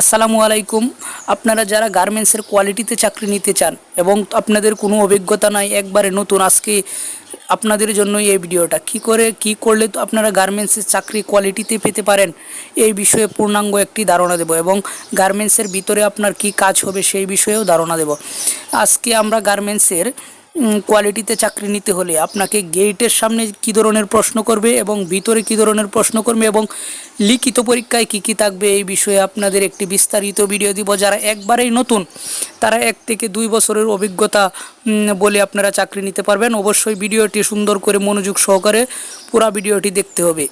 আসসালামু আলাইকুম। আপনারা যারা গার্মেন্টসের কোয়ালিটিতে চাকরি নিতে চান এবং আপনাদের কোনো অভিজ্ঞতা নাই একবারে নতুন, আজকে আপনাদের জন্য এই ভিডিওটা। কি করে, কি করলে তো আপনারা গার্মেন্টসের চাকরি কোয়ালিটিতে পেতে পারেন? এই বিষয়ে পূর্ণাঙ্গ একটি ধারণা দেব এবং গার্মেন্টসের ভিতরে আপনার কি কাজ হবে সেই বিষয়েও ধারণা দেব। আজকে আমরা গার্মেন্টসের কোয়ালিটিতে চাকরি নিতে হলে আপনাকে গেটের সামনে কী ধরনের প্রশ্ন করবে এবং ভিতরে কী ধরনের প্রশ্ন করবে এবং লিখিত পরীক্ষায় কী কী থাকবে এই বিষয়ে আপনাদের একটি বিস্তারিত ভিডিও দিব। যারা একবারেই নতুন, তারা এক থেকে দুই বছরের অভিজ্ঞতা বলে আপনারা চাকরি নিতে পারবেন। অবশ্যই ভিডিওটি সুন্দর করে মনোযোগ সহকারে পুরা ভিডিওটি দেখতে হবে।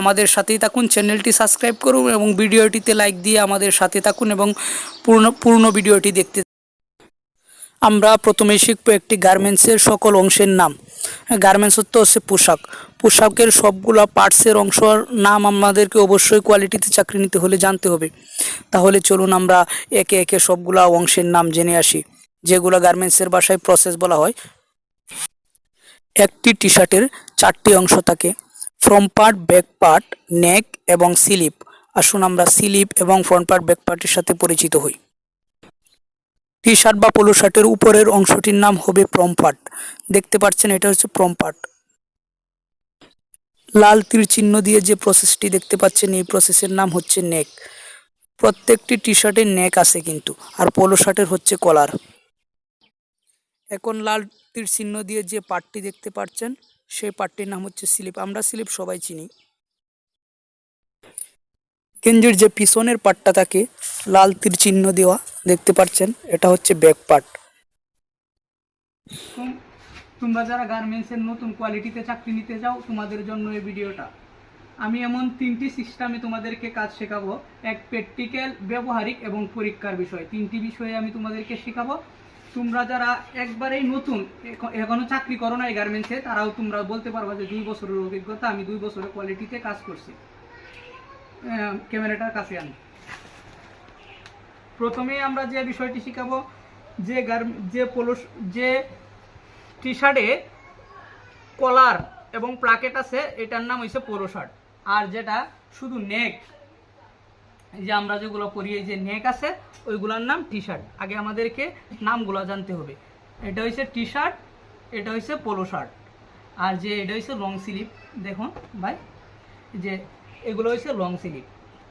আমাদের সাথেই থাকুন চ্যানেলটি সাবস্ক্রাইব করুন এবং ভিডিওটিতে লাইক দিয়ে আমাদের সাথে থাকুন এবং পূর্ণ পূর্ণ ভিডিওটি দেখতে আমরা প্রথমে শিখব একটি গার্মেন্টসের সকল অংশের নাম। গার্মেন্টস হচ্ছে হচ্ছে পোশাক। পোশাকের সবগুলা পার্টসের অংশের নাম আমাদেরকে অবশ্যই কোয়ালিটিতে চাকরি নিতে হলে জানতে হবে। তাহলে চলুন আমরা একে একে সবগুলা অংশের নাম জেনে আসি, যেগুলো গার্মেন্টসের ভাষায় প্রসেস বলা হয়। একটি টি শার্টের চারটি অংশ থাকে front part back part neck এবং স্লিপ আসুন আমরা স্লিপ এবং ফ্রন্ট পার্ট ব্যাক পার্টের সাথে পরিচিত হই। টি শার্ট বা পোলো শার্টের উপরের অংশটির নাম হবে প্রমপার্ট দেখতে পাচ্ছেন, এটা হচ্ছে প্রমপার্ট লাল তীর চিহ্ন দিয়ে যে প্রসেসটি দেখতে পাচ্ছেন, এই প্রসেসের নাম হচ্ছে নেক প্রত্যেকটি টি শার্টের নেক আছে কিন্তু, আর পোলো শার্টের হচ্ছে কলার এখন লাল তীর চিহ্ন দিয়ে যে পার্টটি দেখতে পাচ্ছেন, সেই পার্টটির নাম হচ্ছে স্লিপ আমরা স্লিপ সবাই চিনি। গেঞ্জির যে পিছনের পাটটা থাকে, লাল তীর চিহ্ন দেওয়া দেখতে পাচ্ছেন, এটা হচ্ছে ব্যাক পার্ট তোমরা যারা গার্মেন্টসের নতুন কোয়ালিটিতে চাকরি নিতে যাও তোমাদের জন্য এই ভিডিওটা। আমি এমন তিনটি সিস্টেমে তোমাদেরকে কাজ শেখাবো। এক প্র্যাকটিক্যাল ব্যবহারিক এবং পরীক্ষার বিষয়। তিনটি বিষয়ে আমি তোমাদেরকে শেখাবো। তোমরা যারা একবারেই নতুন, এখ- এখনও চাকরি করো না এই গার্মেন্টসে, তারাও তোমরা বলতে পারবা যে দুই বছরের অভিজ্ঞতা, আমি দুই বছরের কোয়ালিটিতে কাজ করছি। ক্যামেরাটার কাছে আনি। প্রথমেই আমরা যে বিষয়টি শিখাবো, যে যে পোলো যে টি শার্টে কলার এবং প্লাকেট আছে, এটার নাম হচ্ছে পোলো শার্ট। আর যেটা শুধু নেক যে আমরা যেগুলো পরি, এই যে নেক আছে, ওইগুলোর নাম টি শার্ট আগে আমাদেরকে নামগুলো জানতে হবে। এটা হচ্ছে টি শার্ট এটা হচ্ছে পোলো শার্ট। আর যে এটা হচ্ছে লং স্লিপ দেখুন ভাই, যে এগুলো হচ্ছে লং স্লিপ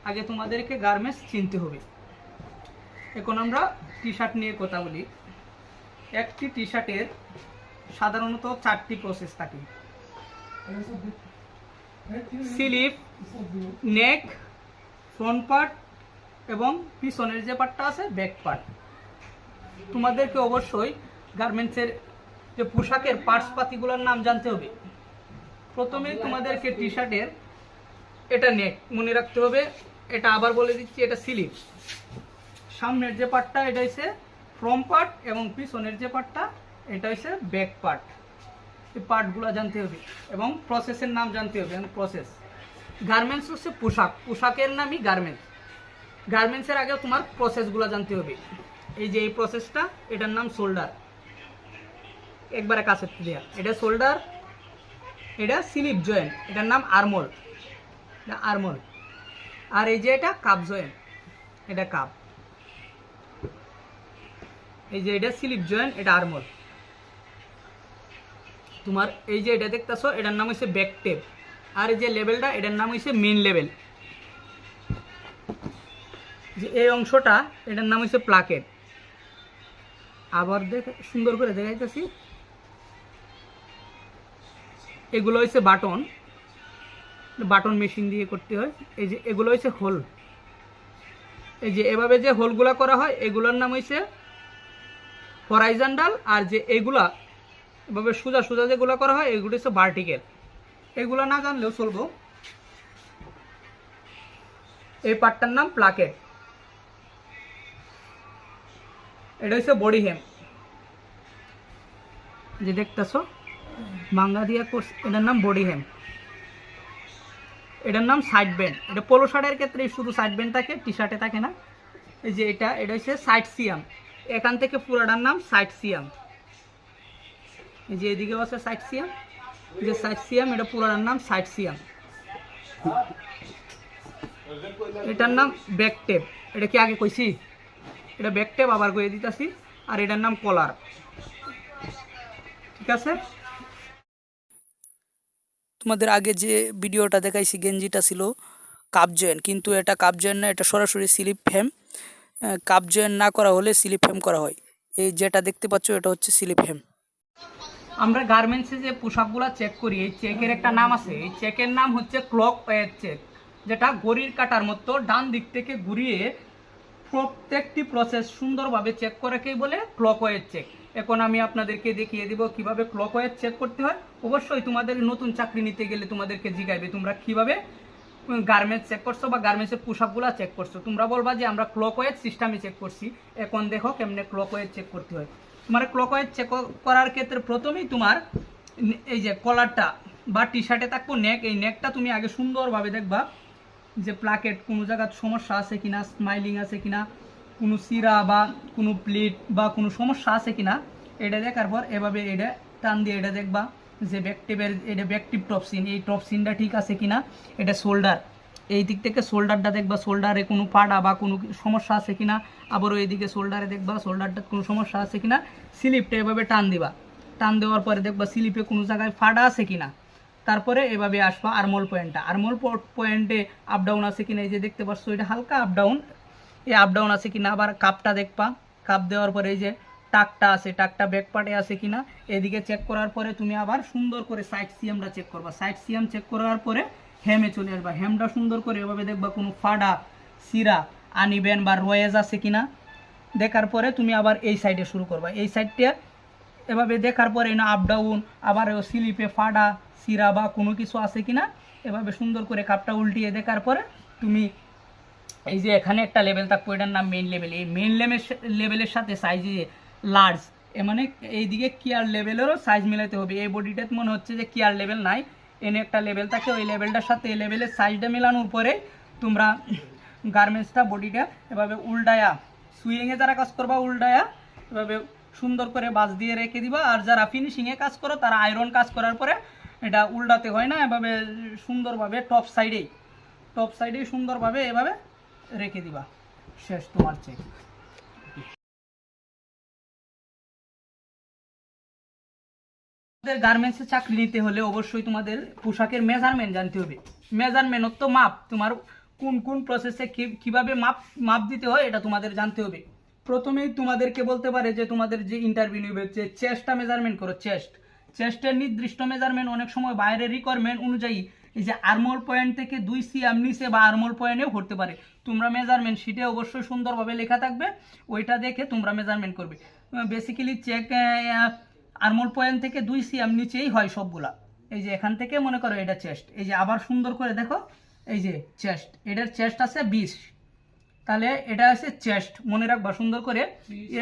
আগে তোমাদেরকে গার্মেন্টস চিনতে হবে। এখন আমরা টি শার্ট নিয়ে কথা বলি। একটি টি শার্টের সাধারণত চারটি প্রসেস থাকে। স্লিপ, নেক ফ্রন্ট পার্ট এবং পিছনের যে পার্টটা আছে ব্যাক পার্ট তোমাদেরকে অবশ্যই গার্মেন্টসের যে পোশাকের পার্টস পাতিগুলোর নাম জানতে হবে। প্রথমে তোমাদেরকে টি শার্টের এটা নেক মনে রাখতে হবে। এটা আবার বলে দিচ্ছি, এটা স্লিপ। সামনের যে পার্টটা এটা হচ্ছে ফ্রম পার্ট এবং পিছনের যে পার্টটা এটা হচ্ছে ব্যাক পার্ট এই পার্টগুলো জানতে হবে এবং প্রসেসের নাম জানতে হবে প্রসেস গার্মেন্টস হচ্ছে পোশাক। পোশাকের নামই গার্মেন্টস গার্মেন্টসের আগে তোমার প্রসেসগুলো জানতে হবে। এই যে এই প্রসেসটা এটার নাম শোল্ডার একবারে কাছে দেয়া। এটা শোল্ডার এটা স্লিপ জয়েন্ট এটার নাম আরমোল এটা আরমোল আর এই যে এটা কাপ জয়েন্ট এটা কাপ এই যে এটা স্লিপ জয়েন্ট, এটা আরমোল তোমার এই যে এটা দেখতেছো, এটার নাম হচ্ছে ব্যাক টেপ। আর এই যে লেভেলটা এটার নাম হচ্ছে মেন লেভেল যে এই অংশটা, এটার নাম হচ্ছে প্লাকেট। আবার দেখ, সুন্দর করে দেখাইতেছি। এগুলো হচ্ছে বাটন। বাটন মেশিন দিয়ে করতে হয়। এই যে এগুলো হচ্ছে হোল। এই যে এভাবে যে হোলগুলা করা হয়, এগুলোর নাম হচ্ছে হরাইজন্টাল আর যে এগুলা, এভাবে সোজা সোজা যেগুলো করা হয়, এগুলো হচ্ছে ভার্টিক্যাল এগুলো না জানলেও চলবো। এই পার্টটার নাম প্লাকেট এটা হচ্ছে বডি হেম যে দেখতেছো মাঙ্গা দিয়া কোর্স এটার নাম বডি হেম এটার নাম সাইড ব্যান্ড এটা পোলো শার্টের ক্ষেত্রে শুধু সাইড ব্যান্ড থাকে টি শার্টে থাকে না। এই যে এটা এটা হচ্ছে সাইড সিয়াম এখান থেকে পুরাটার নাম সাইড সিয়াম এই যে এদিকে আছে সাইড সিয়াম এই যে সাইড সিয়াম এটা পুরাটার নাম সাইড সিয়াম এটার নাম ব্যাক টেপ এটা কি আগে কইছি? এটা ব্যাক টেপ আবার কয়ে দিতেছি। আর এটার নাম কলার। ঠিক আছে? তোমাদের আগে যে ভিডিওটা দেখাইছি, গেঞ্জিটা ছিল কাপ জয়েন কিন্তু এটা কাপ জয়েন না, এটা সরাসরি স্লিপ ফ্যাম। কাপ জয়েন না করা হলে স্লিপ ফ্যাম করা হয়। এই যেটা দেখতে পাচ্ছ, এটা হচ্ছে স্লিপ ফ্যাম আমরা গার্মেন্টসে যে পোশাকগুলো চেক করি, এই চেকের একটা নাম আছে। এই চেকের নাম হচ্ছে ক্লক ওয়ের চেক যেটা গড়ির কাটার মতো ডান দিক থেকে ঘুরিয়ে প্রত্যেকটি প্রসেস সুন্দরভাবে চেক করাকেই বলে? ক্লক ওয়ের চেক এখন আমি আপনাদেরকে দেখিয়ে দিব কীভাবে ক্লক ওয়ের চেক করতে হয়। অবশ্যই তোমাদের নতুন চাকরি নিতে গেলে তোমাদেরকে জিগাইবে তোমরা কীভাবে? গার্মেন্টস চেক করছ বা গার্মেন্টসের পোশাকগুলো চেক করছ। তোমরা বলবা যে আমরা ক্লক ওয়ের সিস্টেমে চেক করছি। এখন দেখো কেমনে ক্লক ওয়ের চেক করতে হয়। তোমার ক্লক ওয়ের চেক করার ক্ষেত্রে প্রথমেই তোমার এই যে কলারটা বা টি শার্টে থাকব নেক এই নেকটা তুমি আগে সুন্দরভাবে দেখবা যে প্লাকেট কোনো জায়গার সমস্যা আছে কিনা স্মাইলিং আছে কিনা, কোনো সিরা বা কোনো প্লেট বা কোনো সমস্যা আছে কিনা, এটা দেখার পর এভাবে এটা টান দিয়ে এটা দেখবা। যে ব্যাকটিভের এটা ব্যাকটিভ টপসিন এই টপসিনটা ঠিক আছে কিনা? এটা শোল্ডার এই দিক থেকে শোল্ডারটা দেখবা শোল্ডারে কোনো পাড়া বা কোনো সমস্যা আছে কিনা? আবার ওই দিকে শোল্ডারে দেখবা শোল্ডারটা কোনো সমস্যা আছে কিনা? স্লিপটা এভাবে টান দিবা। টান দেওয়ার পরে দেখবা স্লিপে কোনো জায়গায় ফাড়া আছে কিনা? তারপরে এভাবে আসবা আরমোল পয়েন্টটা আরমোল পয়েন্টে আপ ডাউন আছে কিনা? এই যে দেখতে পাচ্ছ, এটা হালকা আপ ডাউন এই আপ ডাউন আছে কিনা? আবার কাপটা দেখবা। কাপ দেওয়ার পরে এই যে টাকটা আছে, টাকটা ব্যাক পার্টে আছে কিনা, এদিকে চেক করার পরে তুমি আবার সুন্দর করে সাইড সিএমটা চেক করবা। সাইড সিএম চেক করার পরে হেমে চলে আসবা। হেমটা সুন্দর করে এভাবে দেখবা কোনো ফাডা, সিরা, আনিবেন বা রয়েজ আছে কিনা। দেখার পরে তুমি আবার এই সাইডে শুরু করবা। এই সাইডটা এভাবে দেখার পরে না আপ ডাউন আবার স্লিপে ফাডা, সিরা বা কোনো কিছু আছে কিনা, এভাবে সুন্দর করে কাপটা উল্টিয়ে দেখার পরে তুমি এই যে এখানে একটা লেভেল থাকব, এটার নাম মেন লেভেল এই মেইন লেভেলের সাথে সাইজে লার্জ এ মানে এইদিকে কেয়ার লেভেলেরও সাইজ মিলাতে হবে। এই বডিটাতে মনে হচ্ছে যে কেয়ার লেভেল নাই। এনে একটা লেভেল থাকে, ওই লেভেলটার সাথে এই লেভেলের সাইজটা মেলানোর পরে তোমরা গার্মেন্টসটা বডিটা এভাবে উল্টায়া সুইংয়ে যারা কাজ করবা, উল্টায়া এভাবে সুন্দর করে বাস দিয়ে রেখে দিবা। আর যারা ফিনিশিংয়ে কাজ করো, তারা আয়রন কাজ করার পরে এটা উল্টাতে হয় না। এভাবে সুন্দরভাবে টপ সাইডেই টপ সাইডেই সুন্দরভাবে এভাবে রেখে দিবা। শেষ তোমার চেক তোমাদের গার্মেন্টসে চাকরি নিতে হলে অবশ্যই তোমাদের পোশাকের মেজারমেন্ট জানতে হবে। মেজারমেন্ট তো মাপ। তোমার কোন কোন প্রসেসে কীভাবে মাপ মাপ দিতে হয় এটা তোমাদের জানতে হবে। প্রথমেই তোমাদেরকে বলতে পারে যে তোমাদের যে ইন্টারভিউ নেবে, যে চেস্টটা মেজারমেন্ট করো চেস্ট চেস্টের নির্দিষ্ট মেজারমেন্ট অনেক সময় বাইরের রিকোয়ারমেন্ট অনুযায়ী এই যে আর্মোল পয়েন্ট থেকে দুই সিএম নিচে বা আর্মোল পয়েন্টেও করতে পারে। তোমরা মেজারমেন্ট শিটে অবশ্যই সুন্দরভাবে লেখা থাকবে, ওইটা দেখে তোমরা মেজারমেন্ট করবে। বেসিক্যালি চেক আর্মোল পয়েন্ট থেকে দুই সিএম নিচেই হয় সবগুলা। এই যে এখান থেকে মনে করো এটা চেস্ট। এই যে আবার সুন্দর করে দেখো এই যে চেস্ট। এটার চেস্ট আছে বিশ। তাহলে এটা আছে চেস্ট। মনে রাখবা সুন্দর করে।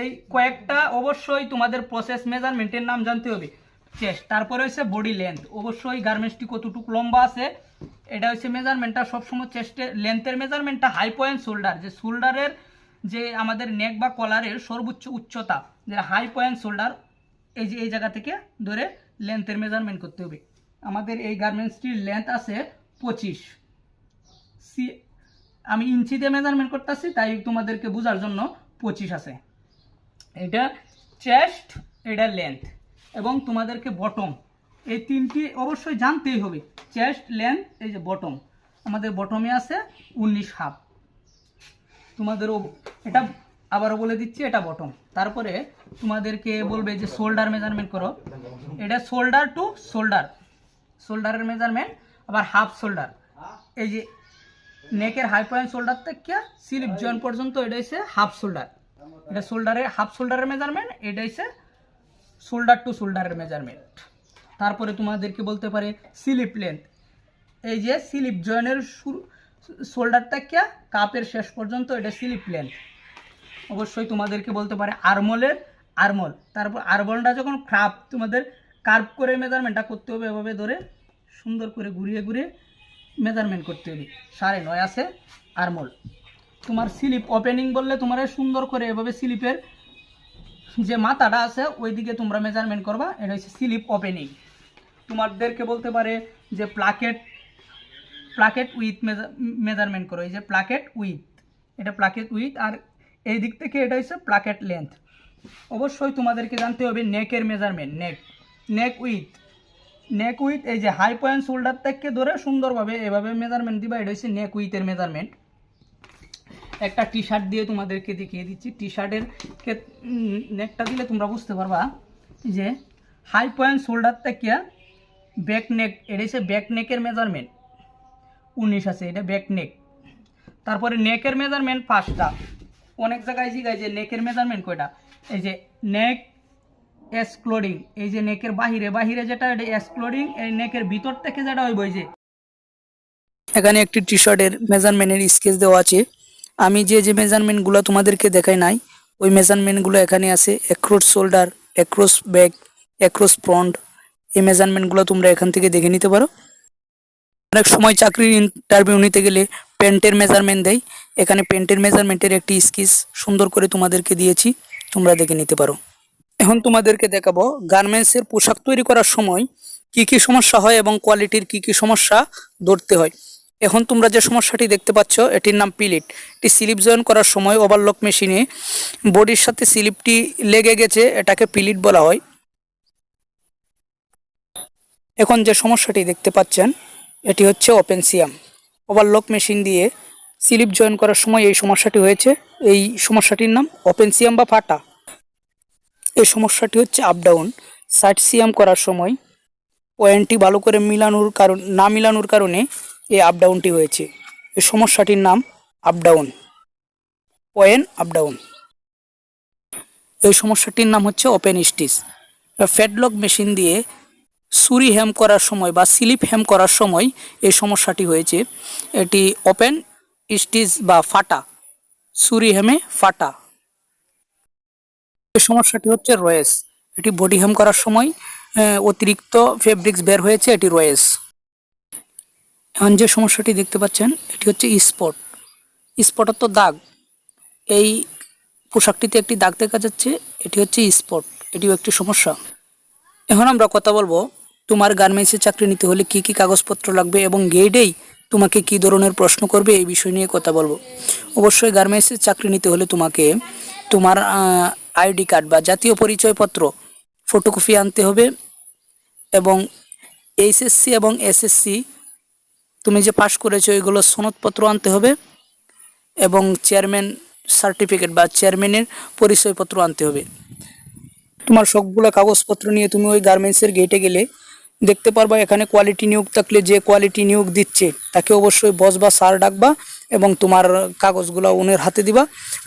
এই কয়েকটা অবশ্যই তোমাদের প্রসেস মেজারমেন্টের নাম জানতে হবে। চেস্ট। তারপরে হচ্ছে বডি লেন্থ অবশ্যই গার্মেন্টসটি কতটুকু লম্বা আছে এটা হচ্ছে মেজারমেন্টটা সবসময় চেস্টের লেন্থের মেজারমেন্টটা হাই পয়েন্ট শোল্ডার যে শোল্ডারের যে আমাদের নেক বা কলারের সর্বোচ্চ উচ্চতা যে হাই পয়েন্ট শোল্ডার এই যে, এই জায়গা থেকে ধরে লেন্থের মেজারমেন্ট করতে হবে। আমাদের এই গার্মেন্টসটির লেন্থ আছে পঁচিশ। সি, আমি ইঞ্চিতে মেজারমেন্ট করতেছি, তাই তোমাদেরকে বোঝার জন্য পঁচিশ আছে। এটা চেস্ট এটা লেন্থ এবং তোমাদেরকে বটম এই তিনটি অবশ্যই জানতেই হবে। চেস্ট লেন্থ এই যে বটম আমাদের বটমে আছে উনিশ হাফ তোমাদের এটা আবারও বলে দিচ্ছি, এটা বটম তারপরে তোমাদেরকে বলবে যে শোল্ডার মেজারমেন্ট করো। এটা শোল্ডার টু শোল্ডার শোল্ডারের মেজারমেন্ট আবার হাফ শোল্ডার এই যে নেকের হাই পয়েন্ট শোল্ডার থেকে স্লিপ জয়েন পর্যন্ত, এটা হচ্ছে হাফ শোল্ডার এটা শোল্ডারের হাফ শোল্ডারের মেজারমেন্ট এটা হচ্ছে শোল্ডার টু শোল্ডারের মেজারমেন্ট তারপরে তোমাদেরকে বলতে পারে স্লিপ লেন্থ এই যে স্লিপ জয়েনের শুরু শোল্ডার থেকে কাপের শেষ পর্যন্ত এটা স্লিপ লেন্থ অবশ্যই তোমাদেরকে বলতে পারে আরমোলের আরমোল। তারপর আরমোলটা যখন ক্রাপ তোমাদের কার্ভ করে মেজারমেন্টটা করতে হবে, এভাবে ধরে সুন্দর করে ঘুরিয়ে ঘুরিয়ে মেজারমেন্ট করতে হবে। সাড়ে নয় আছে আরমোল। তোমার স্লিপ ওপেনিং বললে তোমার সুন্দর করে এভাবে স্লিপের যে মাথাটা আছে, ওইদিকে তোমরা মেজারমেন্ট করবা, এটা হচ্ছে স্লিপ ওপেনিং তোমাদেরকে বলতে পারে যে প্লাকেট প্লাকেট উইথ মেজারমেন্ট করো, এই যে প্লাকেট উইথ এটা প্লাকেট উইথ আর এই দিক থেকে এটা হচ্ছে প্লাকেট লেন্থ অবশ্যই তোমাদেরকে জানতে হবে নেকের measurement neck neck width neck width এই যে হাই পয়েন্ট শোল্ডার থেকে ধরে সুন্দরভাবে এভাবে মেজারমেন্ট দিবা, এটা হচ্ছে নেক উইথের মেজারমেন্ট একটা টি শার্ট দিয়ে তোমাদেরকে দেখিয়ে দিচ্ছি। টি শার্টের নেকটা দিলে তোমরা বুঝতে পারবা যে হাই পয়েন্ট শোল্ডার থেকে ব্যাক নেক এটা হচ্ছে ব্যাক নেকের মেজারমেন্ট উনিশ আছে, এটা ব্যাক নেক তারপরে নেকের মেজারমেন্ট পাঁচটা। অনেক জায়গায় জিগায় যে নেকের মেজারমেন্ট কয়টা? এই যে নেক এক্সক্লোডিং এই যে নেকের বাহিরে বাহিরে যেটা, এটা এক্সক্লোডিং এই নেকের ভিতর থেকে যেটা হইব, এই যে। এখানে একটি টি শার্টের মেজারমেন্টের স্কেচ দেওয়া আছে। আমি যে যে মেজারমেন্টগুলো তোমাদেরকে দেখাই নাই, ওই মেজারমেন্টগুলো এখানে আছে। Across shoulder across back across front এই মেজারমেন্টগুলো তোমরা এখান থেকে দেখে নিতে পারো। অনেক সময় চাকরির ইন্টারভিউ নিতে গেলে প্যান্টের মেজারমেন্ট দেয়। এখানে প্যান্টের মেজারমেন্টের একটি স্কেচ সুন্দর করে তোমাদেরকে দিয়েছি, তোমরা দেখে নিতে পারো। এখন তোমাদেরকে দেখাবো গার্মেন্টসের পোশাক তৈরি করার সময় কি কি সমস্যা হয় এবং কোয়ালিটির কি কি সমস্যা ধরতে হয়। এখন তোমরা যে সমস্যাটি দেখতে পাচ্ছ, এটির নাম পিলিট এটি স্লিপ জয়েন করার সময় ওভারলক মেশিনে বডির সাথে স্লিপটি লেগে গেছে, এটাকে পিলিট বলা হয়। এখন যে সমস্যাটি দেখতে পাচ্ছেন এটি হচ্ছে ওপেন সিয়াম ওভারলক মেশিন দিয়ে স্লিপ জয়েন করার সময় এই সমস্যাটি হয়েছে। এই সমস্যাটির নাম ওপেন সিয়াম বা ফাটা। এই সমস্যাটি হচ্ছে আপ ডাউন সাইড সিয়াম করার সময় পয়েন্টটি ভালো করে মিলানোর কারণ না মিলানোর কারণে এই আপ ডাউনটি হয়েছে। এই সমস্যাটির নাম up down point up down এই সমস্যাটির নাম হচ্ছে ওপেন স্টিচ ফ্যাডলক মেশিন দিয়ে সুরি হ্যাম করার সময় বা স্লিপ হ্যাম করার সময় এই সমস্যাটি হয়েছে। এটি ওপেন স্টিচ বা ফাটা সুরি হ্যামে ফাটা। এই সমস্যাটি হচ্ছে রয়েস। এটি বডি হ্যাম করার সময় অতিরিক্ত ফেব্রিক্স বের হয়েছে, এটি রয়েস। এখন যে সমস্যাটি দেখতে পাচ্ছেন, এটি হচ্ছে স্পট। স্পটের তো দাগ। এই পোশাকটিতে একটি দাগ দেখা যাচ্ছে, এটি হচ্ছে স্পট। এটিও একটি সমস্যা। এখন আমরা কথা বলব তোমার গার্মেন্টসে চাকরি নিতে হলে কি কি কাগজপত্র লাগবে এবং গেইডেই তোমাকে কি ধরনের প্রশ্ন করবে এই বিষয় নিয়ে কথা বলব। অবশ্যই গার্মেন্টসে চাকরি নিতে হলে তোমাকে তোমার আইডি কার্ড বা জাতীয় পরিচয়পত্র ফটোকপি আনতে হবে এবং এইচএসসি এবং এসএসসি তুমি যে পাশ করেছ এগুলো সনদপত্র আনতে হবে এবং চেয়ারম্যান সার্টিফিকেট বা চেয়ারম্যানের পরিচয়পত্র আনতে হবে। তোমার সবগুলো কাগজপত্র নিয়ে তুমি ওই গার্মেন্টসের গেটে গেলে দেখতে পারবা এখানে কোয়ালিটি নিয়োগ থাকলে যে কোয়ালিটি নিয়োগ দিচ্ছে, তাকে অবশ্যই বস বা স্যার ডাকবা এবং তোমার কাগজগুলো উনের হাতে দিবা।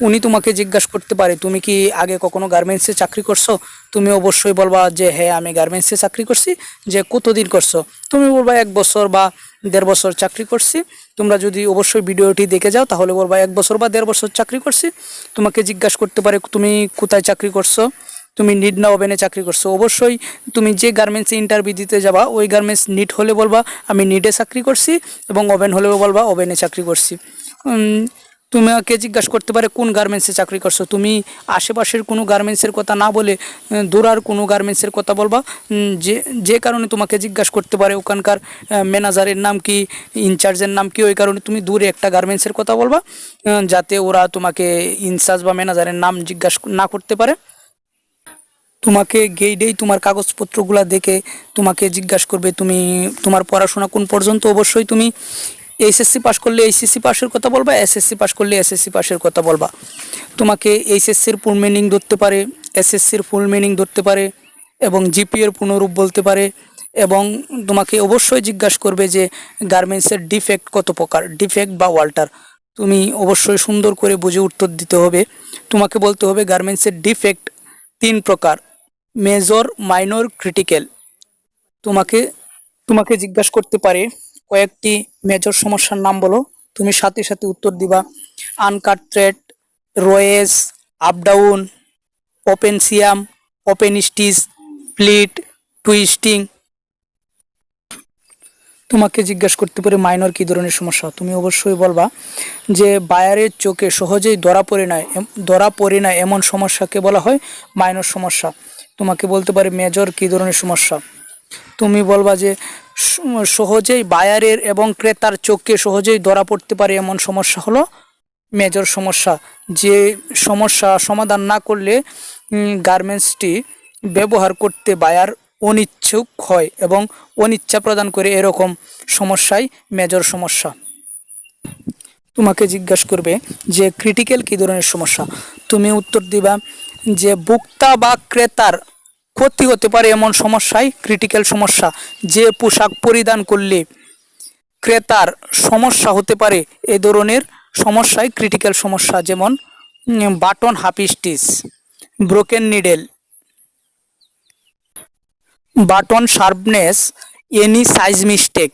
উনি তোমাকে জিজ্ঞাসা করতে পারে, তুমি কি আগে কখনো গার্মেন্টসে চাকরি করছ? তুমি অবশ্যই বলবা যে হ্যাঁ আমি গার্মেন্টসে চাকরি করছি। যে, কতদিন করছ? তুমি বলবা, এক বছর বা দেড় বছর চাকরি করছি। তোমরা যদি অবশ্যই ভিডিওটি দেখে যাও, তাহলে বলবা, এক বছর বা দেড় বছর চাকরি করছি। তোমাকে জিজ্ঞাসা করতে পারে, তুমি কোথায় চাকরি করছ? তুমি নিট না ওভেনে চাকরি করছ। অবশ্যই তুমি যে গার্মেন্টসে ইন্টারভিউ দিতে যাবা, ওই গার্মেন্টস নিট হলে বলবা, আমি নিটে চাকরি করছি এবং ওভেন হলেও বলবা ওভেনে চাকরি করছি। তোমাকে জিজ্ঞাসা করতে পারে, কোন গার্মেন্টসে চাকরি করছ? তুমি আশেপাশের কোনো গার্মেন্টসের কথা না বলে দূরার কোনো গার্মেন্টসের কথা বলবা? যে যে কারণে তোমাকে জিজ্ঞাসা করতে পারে, ওখানকার ম্যানেজারের নাম কি ইনচার্জের নাম কি, ওই কারণে তুমি দূরে একটা গার্মেন্টসের কথা বলবা যাতে ওরা তোমাকে ইনচার্জ বা ম্যানেজারের নাম জিজ্ঞাসা না করতে পারে। তোমাকে গেইডেই তোমার কাগজপত্রগুলো দেখে তোমাকে জিজ্ঞাসা করবে, তুমি তোমার পড়াশোনা কোন পর্যন্ত? অবশ্যই তুমি এইচএসসি পাস করলে এইচএসসি পাসের কথা বলবা, এসএসসি পাস করলে এসএসসি পাসের কথা বলবা। তোমাকে এইচএসসির ফুল মিনিং ধরতে পারে, এসএসসির ফুল মিনিং ধরতে পারে এবং জিপিএর পুনরূপ বলতে পারে এবং তোমাকে অবশ্যই জিজ্ঞাসা করবে যে গার্মেন্টসের ডিফেক্ট কত প্রকার ডিফেক্ট বা ওয়াল্টার। তুমি অবশ্যই সুন্দর করে বুঝে উত্তর দিতে হবে। তোমাকে বলতে হবে গার্মেন্টসের ডিফেক্ট তিন প্রকার। Major, minor, critical. তোমাকে তোমাকে জিজ্ঞাসা করতে পারে, কয়েকটি মেজর সমস্যার নাম বলো। তুমি সাথে সাথে উত্তর দিবা। আনকাট থ্রেড রয়েস up down open stitch pleat twisting. তোমাকে জিজ্ঞাসা করতে পারে, মাইনর কী ধরনের সমস্যা? তুমি অবশ্যই বলবা যে বায়ারের চোখে সহজেই ধরা পড়ে না, ধরা পড়ে না এমন সমস্যাকে বলা হয় মাইনর সমস্যা। তোমাকে বলতে পারে, মেজর, কী ধরনের সমস্যা? তুমি বলবা যে সহজেই বায়ারের এবং ক্রেতার চোখকে সহজেই ধরা পড়তে পারে এমন সমস্যা হলো? মেজর, সমস্যা। যে সমস্যা সমাধান না করলে গার্মেন্টসটি ব্যবহার করতে বায়ার অনিচ্ছুক হয় এবং অনিচ্ছা প্রদান করে এরকম সমস্যাই মেজর সমস্যা। তোমাকে জিজ্ঞাসা করবে যে, ক্রিটিক্যাল কী ধরনের সমস্যা? তুমি উত্তর দিবা যে ভোক্তা বা ক্রেতার ক্ষতি হতে পারে এমন সমস্যাই ক্রিটিক্যাল সমস্যা, যে পোশাক পরিধান করলে ক্রেতার সমস্যা হতে পারে, এ ধরনের সমস্যাই ক্রিটিক্যাল সমস্যা যেমন button Hafi stitch broken needle button sharpness any size mistake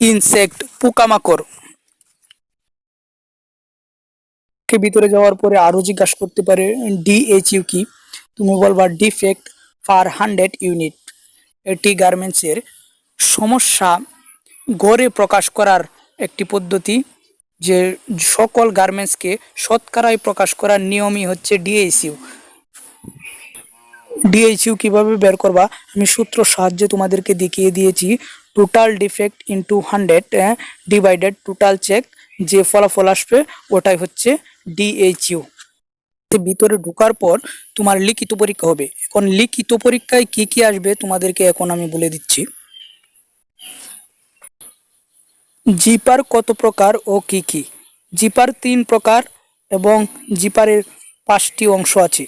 insect পোকামাকড়। কে ভিতরে যাওয়ার পরে আরও জিজ্ঞাসা করতে পারে ডিএইচইউ কি? তুমি বলবা ডিফেক্ট পার হান্ড্রেড ইউনিট। এটি গার্মেন্টসের সমস্যা গড়ে প্রকাশ করার একটি পদ্ধতি, যে সকল গার্মেন্টসকে শতকরায় প্রকাশ করার নিয়মই হচ্ছে ডিএইচইউ ডিএইচইউ কীভাবে বের করবা? আমি সূত্র সাহায্যে তোমাদেরকে দেখিয়ে দিয়েছি। Total defect into hundred divided total check যে ফলাফল আসবে ওটাই হচ্ছে ডিএইচইউ ভিতরে ঢোকার পর তোমার লিখিত পরীক্ষা হবে। এখন লিখিত পরীক্ষায় কি কি আসবে তোমাদেরকে এখন আমি বলে দিচ্ছি। জিপার কত প্রকার ও কি কি? জিপার তিন প্রকার এবং জিপারের পাঁচটি অংশ আছে।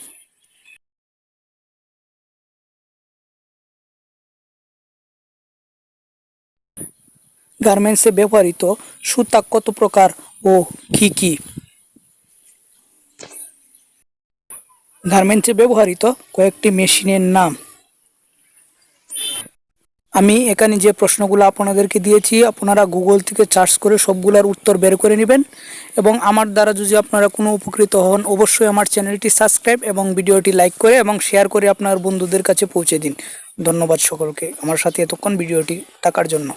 গার্মেন্টসে ব্যবহৃত সুতা কত প্রকার ও কি কি? গার্মেন্টসে ব্যবহৃত কয়েকটি মেশিনের নাম। আমি এখানে যে প্রশ্নগুলো আপনাদেরকে দিয়েছি, আপনারা গুগল থেকে সার্চ করে সবগুলোর উত্তর বের করে নেবেন এবং আমার দ্বারা যদি আপনারা কোনো উপকৃত হন, অবশ্যই আমার চ্যানেলটি সাবস্ক্রাইব এবং ভিডিওটি লাইক করে এবং শেয়ার করে আপনার বন্ধুদের কাছে পৌঁছে দিন। ধন্যবাদ সকলকে। আমার সাথে এতক্ষণ ভিডিওটি থাকার জন্য।